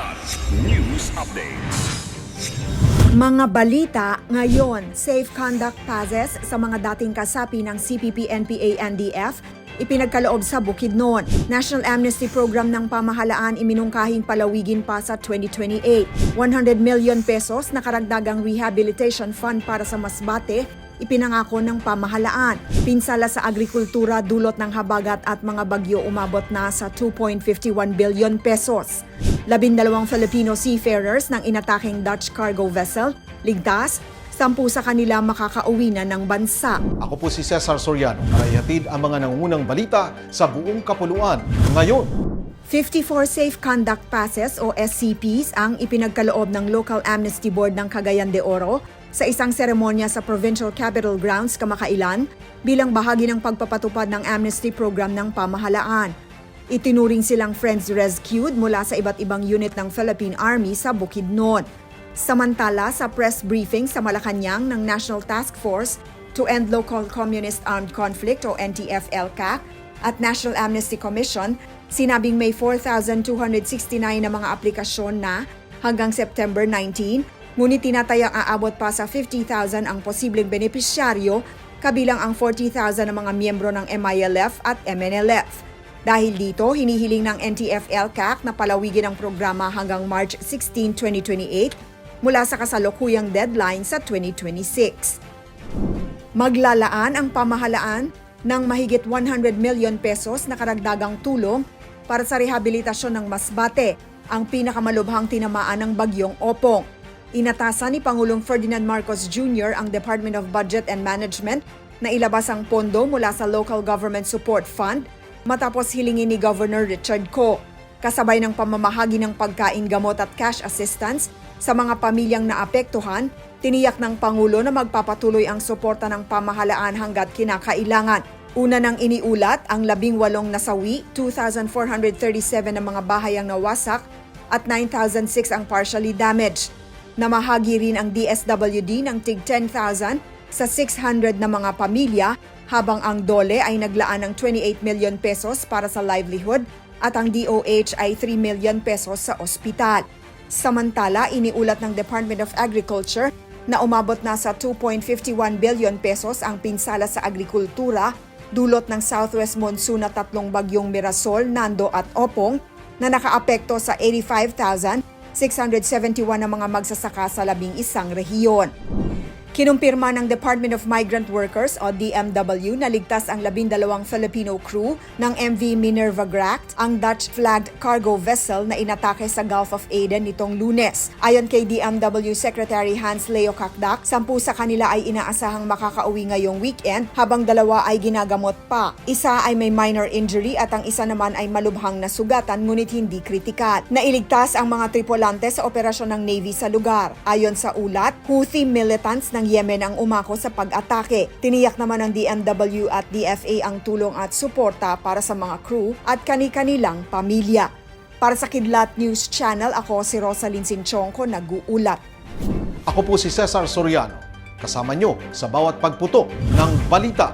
Kidlat News Updates. Mga balita ngayon, safe conduct passes sa mga dating kasapi ng CPP, NPA, NDF ipinagkaloob sa Bukidnon. National Amnesty Program ng pamahalaan iminungkahing palawigin pa sa 2028. 100 million pesos na karagdagang rehabilitation fund para sa Masbate ipinangako ng pamahalaan. Pinsala sa agrikultura dulot ng habagat at mga bagyo umabot na sa 2.51 billion pesos. Labindalawang Filipino seafarers ng inataking Dutch cargo vessel, ligtas, sampu sa kanila makakauwi na ng bansa. Ako po si Cesar Soriano para ihatid ang mga nangungunang balita sa buong kapuluan. Ngayon, 54 Safe Conduct Passes o SCPs ang ipinagkaloob ng Local Amnesty Board ng Cagayan de Oro sa isang seremonya sa Provincial Capitol Grounds kamakailan bilang bahagi ng pagpapatupad ng amnesty program ng pamahalaan. Itinuring silang friends rescued mula sa iba't ibang unit ng Philippine Army sa Bukidnon. Samantala sa press briefing sa Malacanang ng National Task Force to End Local Communist Armed Conflict o NTF-LCAC at National Amnesty Commission, sinabing may 4,269 na mga aplikasyon na hanggang September 19, ngunit tinatayang aabot pa sa 50,000 ang posibleng benepisyaryo kabilang ang 40,000 na mga miyembro ng MILF at MNLF. Dahil dito, hinihiling ng NTF-LCAC na palawigin ang programa hanggang March 16, 2028 mula sa kasalukuyang deadline sa 2026. Maglalaan ang pamahalaan ng mahigit 100 million pesos na karagdagang tulong para sa rehabilitasyon ng Masbate, ang pinakamalubhang tinamaan ng bagyong Opong. Inatasan ni Pangulong Ferdinand Marcos Jr. ang Department of Budget and Management na ilabas ang pondo mula sa Local Government Support Fund matapos hilingin ni Governor Richard Co. Kasabay ng pamamahagi ng pagkain, gamot at cash assistance sa mga pamilyang naapektuhan, tiniyak ng Pangulo na magpapatuloy ang suporta ng pamahalaan hanggat kinakailangan. Una nang iniulat ang labing walong nasawi, 2,437 na mga bahay ang nawasak at 9,006 ang partially damaged. Namahagi rin ang DSWD ng tig 10,000 sa 600 na mga pamilya habang ang DOLE ay naglaan ng 28 million pesos para sa livelihood at ang DOH ay 3 million pesos sa ospital. Samantala, iniulat ng Department of Agriculture na umabot na sa 2.51 billion pesos ang pinsala sa agrikultura dulot ng southwest monsoon at tatlong bagyong Mirasol, Nando at Opong na nakaapekto sa 85,671 na mga magsasaka sa labing isang rehiyon. Kinumpirma ng Department of Migrant Workers o DMW na ligtas ang labindalawang Filipino crew ng MV Minerva Gract, ang Dutch-flagged cargo vessel na inatake sa Gulf of Aden nitong lunes. Ayon kay DMW Secretary Hans Leo Kakdak, sampu sa kanila ay inaasahang makakauwi ngayong weekend habang dalawa ay ginagamot pa. Isa ay may minor injury at ang isa naman ay malubhang nasugatan ngunit hindi kritikal. Nailigtas ang mga tripulante sa operasyon ng Navy sa lugar. Ayon sa ulat, Houthi militants ng Yemen ang umako sa pag-atake. Tiniyak naman ng DMW at DFA ang tulong at suporta para sa mga crew at kani-kanilang pamilya. Para sa Kidlat News Channel, ako si Rosalyn Sinchonko, nag-uulat. ako po si Cesar Soriano. Kasama nyo sa bawat pagputok ng balita.